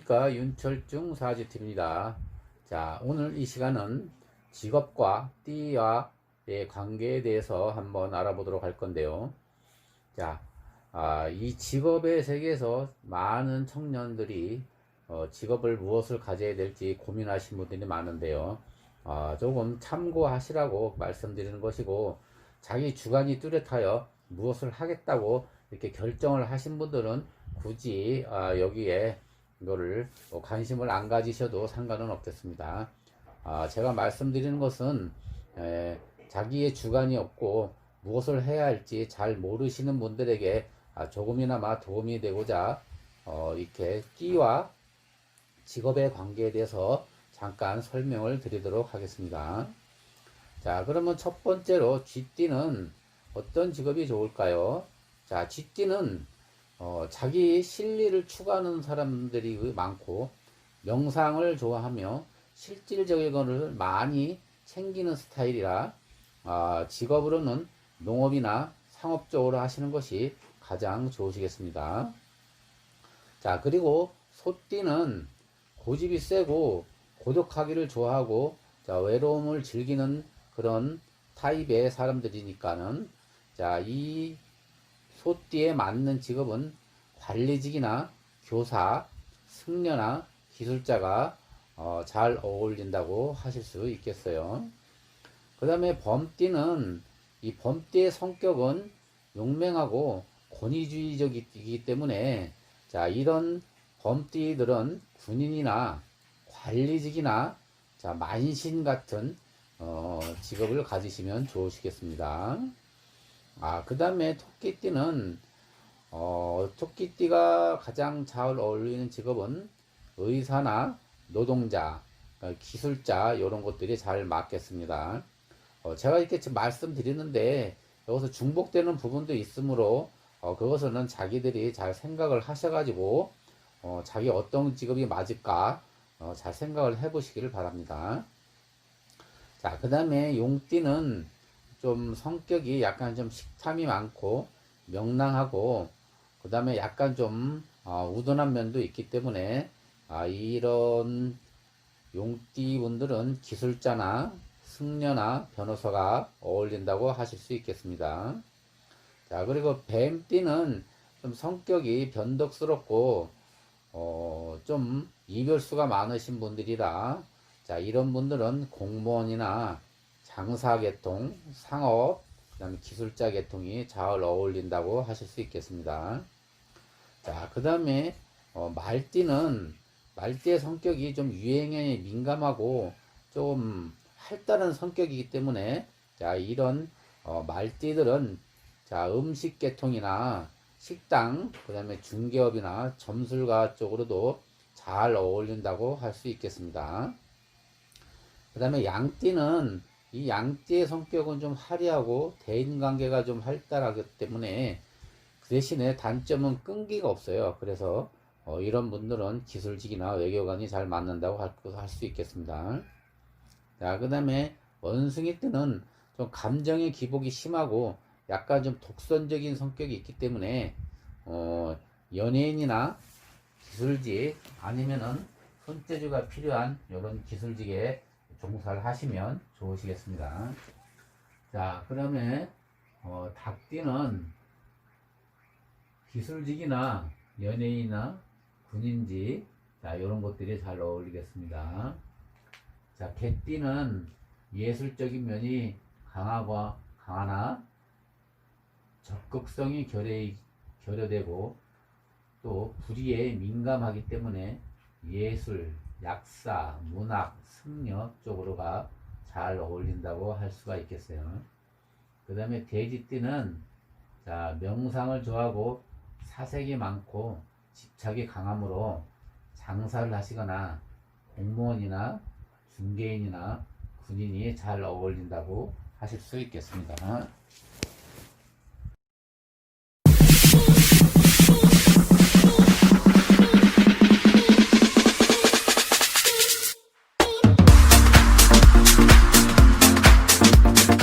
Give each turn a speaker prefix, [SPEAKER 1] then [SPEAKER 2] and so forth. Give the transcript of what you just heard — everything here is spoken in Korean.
[SPEAKER 1] 안녕하십니까 윤철중 사지팁입니다. 자 오늘 이 시간은 직업과 띠와의 관계에 대해서 한번 알아보도록 할 건데요. 자, 아, 이 직업의 세계에서 많은 청년들이 어, 직업을 무엇을 가져야 될지 고민하신 분들이 많은데요. 아, 조금 참고하시라고 말씀드리는 것이고 자기 주관이 뚜렷하여 무엇을 하겠다고 이렇게 결정을 하신 분들은 굳이 아, 여기에 이거를 뭐 관심을 안 가지셔도 상관은 없겠습니다. 아, 제가 말씀드리는 것은 에, 자기의 주관이 없고 무엇을 해야 할지 잘 모르시는 분들에게 아, 조금이나마 도움이 되고자 어, 이렇게 끼와 직업의 관계에 대해서 잠깐 설명을 드리도록 하겠습니다. 자, 그러면 첫 번째로 쥐띠는 어떤 직업이 좋을까요? 자, 쥐띠는 어, 자기 실리를 추구하는 사람들이 많고 명상을 좋아하며 실질적인 것을 많이 챙기는 스타일이라 아, 직업으로는 농업이나 상업적으로 하시는 것이 가장 좋으시겠습니다. 자, 그리고 소띠는 고집이 세고 고독하기를 좋아하고 자, 외로움을 즐기는 그런 타입의 사람들이니까는 자, 이 소띠에 맞는 직업은 관리직이나 교사, 승려나 기술자가 어, 잘 어울린다고 하실 수 있겠어요. 그 다음에 범띠는 이 범띠의 성격은 용맹하고 권위주의적이기 때문에 자 이런 범띠들은 군인이나 관리직이나 자 만신 같은 어, 직업을 가지시면 좋으시겠습니다. 아, 그 다음에 토끼띠는, 어, 토끼띠가 가장 잘 어울리는 직업은 의사나 노동자, 어, 기술자, 이런 것들이 잘 맞겠습니다. 어, 제가 이렇게 말씀드리는데, 여기서 중복되는 부분도 있으므로, 어, 그것은 자기들이 잘 생각을 하셔가지고, 어, 자기 어떤 직업이 맞을까, 어, 잘 생각을 해보시기를 바랍니다. 자, 그 다음에 용띠는, 좀 성격이 약간 좀 식탐이 많고 명랑하고 그 다음에 약간 좀 어, 우둔한 면도 있기 때문에 아, 이런 용띠 분들은 기술자나 승려나 변호사가 어울린다고 하실 수 있겠습니다. 자 그리고 뱀띠는 좀 성격이 변덕스럽고 어, 좀 이별수가 많으신 분들이라 자 이런 분들은 공무원이나 장사 계통, 상업, 그다음에 기술자 계통이 잘 어울린다고 하실 수 있겠습니다. 자, 그다음에 어, 말띠는 말띠의 성격이 좀 유행에 민감하고 좀 활달한 성격이기 때문에 자, 이런 어, 말띠들은 자, 음식 계통이나 식당, 그다음에 중개업이나 점술가 쪽으로도 잘 어울린다고 할 수 있겠습니다. 그 다음에 양띠는 이 양띠의 성격은 좀 화려하고 대인관계가 좀 활달하기 때문에 그 대신에 단점은 끈기가 없어요. 그래서 어, 이런 분들은 기술직이나 외교관이 잘 맞는다고 할 수 있겠습니다. 자, 그 다음에 원숭이 때는 좀 감정의 기복이 심하고 약간 좀 독선적인 성격이 있기 때문에 어, 연예인이나 기술직 아니면은 손재주가 필요한 이런 기술직에 종사를 하시면 좋으시겠습니다. 자, 그러면 어, 닭띠는 기술직이나 연예인이나 군인직 자, 이런 것들이 잘 어울리겠습니다. 자, 개띠는 예술적인 면이 강하고 강하나 적극성이 결여, 결여되고 또 불의에 민감하기 때문에 예술, 약사, 문학, 승려 쪽으로가 잘 어울린다고 할 수가 있겠어요. 그 다음에 돼지띠는 자 명상을 좋아하고 사색이 많고 집착이 강하므로 장사를 하시거나 공무원이나 중개인이나 군인이 잘 어울린다고 하실 수 있겠습니다.